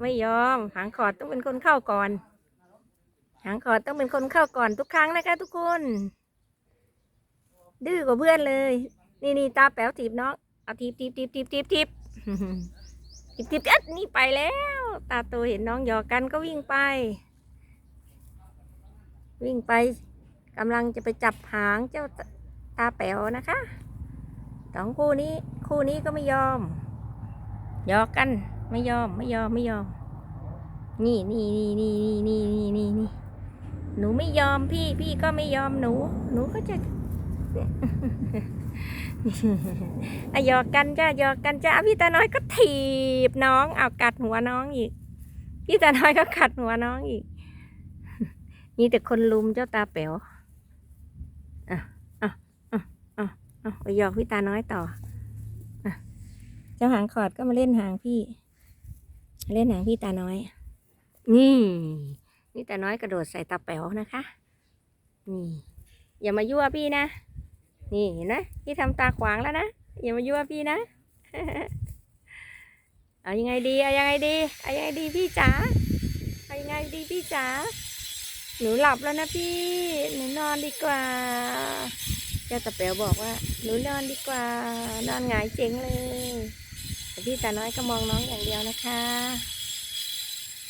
ไม่ยอม หางขอดต้องเป็นคนเข้าก่อน หางขอดต้องเป็นคนเข้าก่อนทุกครั้งนะคะทุกคน ดื้อกว่าเพื่อนเลย นี่นี่ตาแป๋วถีบน้อง เอาถีบถีบถีบถีบถีบถีบถีบถีบเอ๊ะนี่ไปแล้ว ตาโตเห็นน้องหยอกกันก็วิ่งไป วิ่งไปกำลังจะไปจับหางเจ้าตาแป๋วนะคะสองคู่นี้คู่นี้ก็ไม่ยอมหยอกกัน ไม่ยอมไม่ยอมไม่ยอม นี่นี่นี่นี่นี่นี่นี่นี่หนูไม่ยอมพี่พี่ก็ไม่ยอมหนู หนูก็จะอะหยอกกันจ้าหยอกกันจ้าพี่ตาน้อยก็ถีบน้องเอากัดหัวน้องอีก พี่ตาน้อยก็กัดหัวน้องอีก มีแต่คนลุมเจ้าตาแป๋วอะอะอะอะอะไปหยอกพี่ตาน้อยต่ออะเจ้าหางขอดก็มาเล่นหางพี่ เล่นหางพี่ตาน้อย นี่ นี่ตาน้อยกระโดดใส่ตาแป๋วนะคะ นี่ อย่ามายั่วพี่นะ นี่เห็นไหมพี่ทำตาขวางแล้วนะ อย่ามายั่วพี่นะ เอายังไงดี เอายังไงดี เอายังไงดีพี่จ๋า เอายังไงดีพี่จ๋า หนูหลับแล้วนะพี่ หนูนอนดีกว่าเจ้าตะเปียวบอกว่า หนูนอนดีกว่า นอนหงายเจ๋งเลย พี่ตาน้อยก็มองน้องอย่างเดียวนะคะ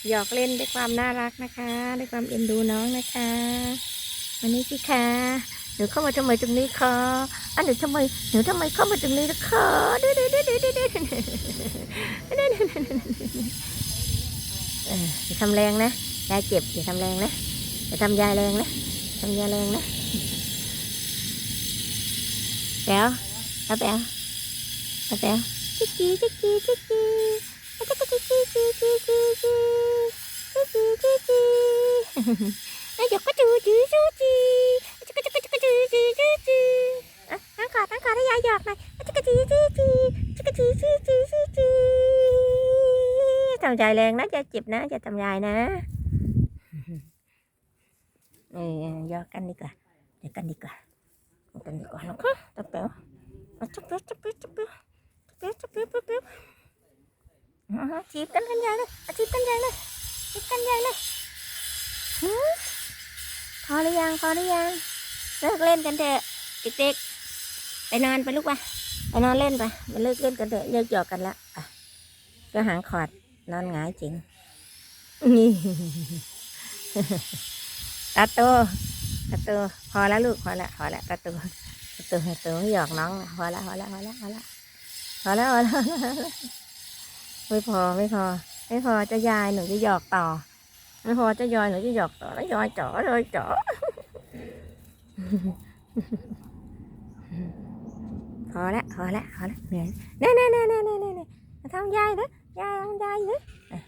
หยอกเล่นด้วยความน่ารักนะคะ ด้วยความเอ็นดูน้องนะคะ วันนี้สิคะหนูเข้ามาทำไมตรงนี้คะอันหนูทำไมหนูทำไมเข้ามาตรงนี้นะคะเด้อเด้อเด้อเด้อเด้อเด้อเด้อเอออย่าทำแรงนะยายเจ็บอย่าทำแรงนะอย่าทำยายแรงนะทำยายแรงนะแป๋วเอาแป๋วเอาแป๋ว จิ๊กจี้จิ๊กจี้จิ๊กจี้จิ๊กจี้จิ๊กจี้จิ๊กจี้จิ๊กจี้จิกจี้จิ๊กจี้ไอ้ยกกระจูจูจูจีจิ๊กจิ๊กจิ๊กจิ๊กจี้จี้จี้จี้อะตั้งขาตั้งขาให้ยายหยอกหน่อยจิ๊กจี้จี้จี้จิ๊กจี้จี้จี้จี้จี้ทำยายแรงนะจะเจ็บนะจะทำยายนะเออหยอกกันดีกว่าเดี๋ยวกันดีกว่าหยอกกันดีกว่านะคะตะเปียวอะจับเปียวจับเปียวจับเปียว จับปียวจับปียวจับปียวอ่าฮะจีบกันกันใหญ่เลยจีบกันใหญ่เลยจีบกันใหญ่เลยหืมพอหรือยังพอหรือยังเลิกเล่นกันเถอะเด็กๆไปนอนไปลูกไปไปนอนเล่นไปมาเลิกเล่นกันเถอะเลิกหยอกกันละอะก็หางขอดนอนหงายจริงนี่ตาโตตาโตพอแล้วลูกพอแล้วพอแล้วตาโตตาโตตาโตไม่หยอกน้องพอแล้วพอแล้วพอแล้วพอแล้ว พอแล้วพอแล้วไม่พอไม่พอ ไม่พอจะยายหนูจะหยอกต่อ ไม่พอจะยอยหนูจะหยอกต่อแล้วยอยจ๋อยอยจ๋อพอละพอละพอละเหนื่อยเน่เน่เน่เน่เน่เน่เน่มาทำยายนะยายทำยายนะอะ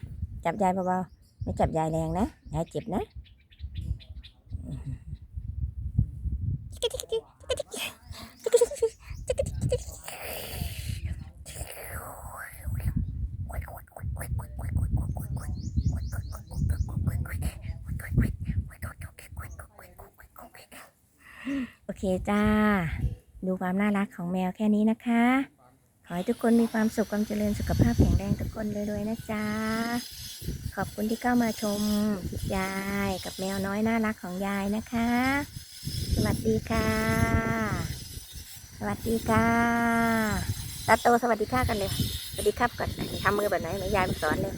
จับยายเบาๆไม่จับยายแรงนะยายเจ็บนะ เคจ้า ดูความน่ารักของแมวแค่นี้นะคะ ขอให้ทุกคนมีความสุขความเจริญสุขภาพแข็งแรงทุกคนเลยด้วยๆนะจ๊ะ ขอบคุณที่เข้ามาชมยายกับแมวน้อยน่ารักของยายนะคะ สวัสดีค่ะ สวัสดีค่ะตาโตสวัสดีค่ะกันเลยสวัสดีครับก่อนทำมือแบบไหนเหมือนยายมาสอนเลย